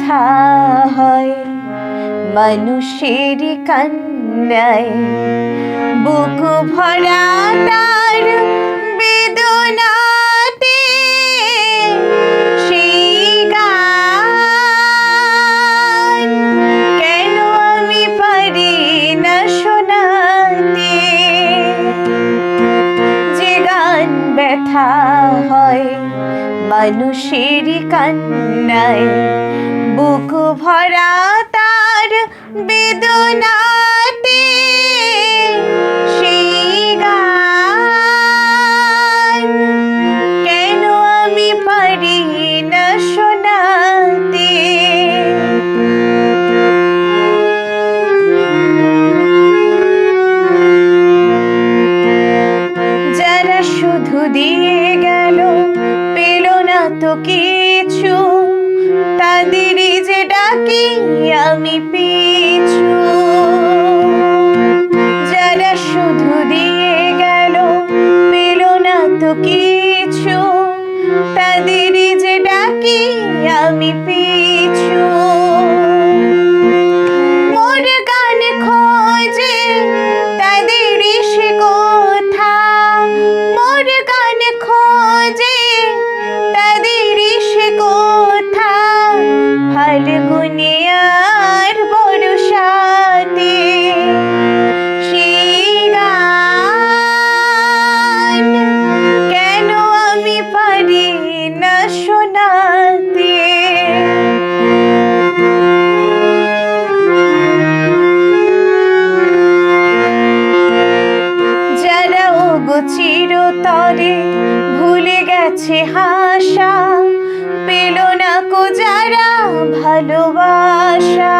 ব্যথা হয়। মানুষের কান্নায় বুক ভরা তার বেদনাতে সেই গান কেন আমি পারি না শোনাতে? যে গান ব্যথা হয় মানুষের কান্নায় বুক ভরা তার বেদনাতে কেন আমি শোনাতে? যারা শুধু দিয়ে গেল, পেল না তো কিছু। গেছে হাসা পেল না কো যারা ভালোবাসা।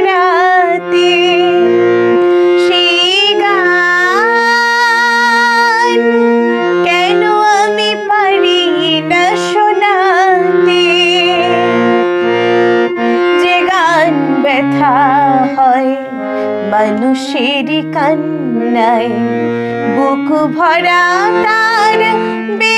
রাতে সেই গান কেন আমি না যে গান ব্যথা হয় কান্নায়, বুক ভরা তার বে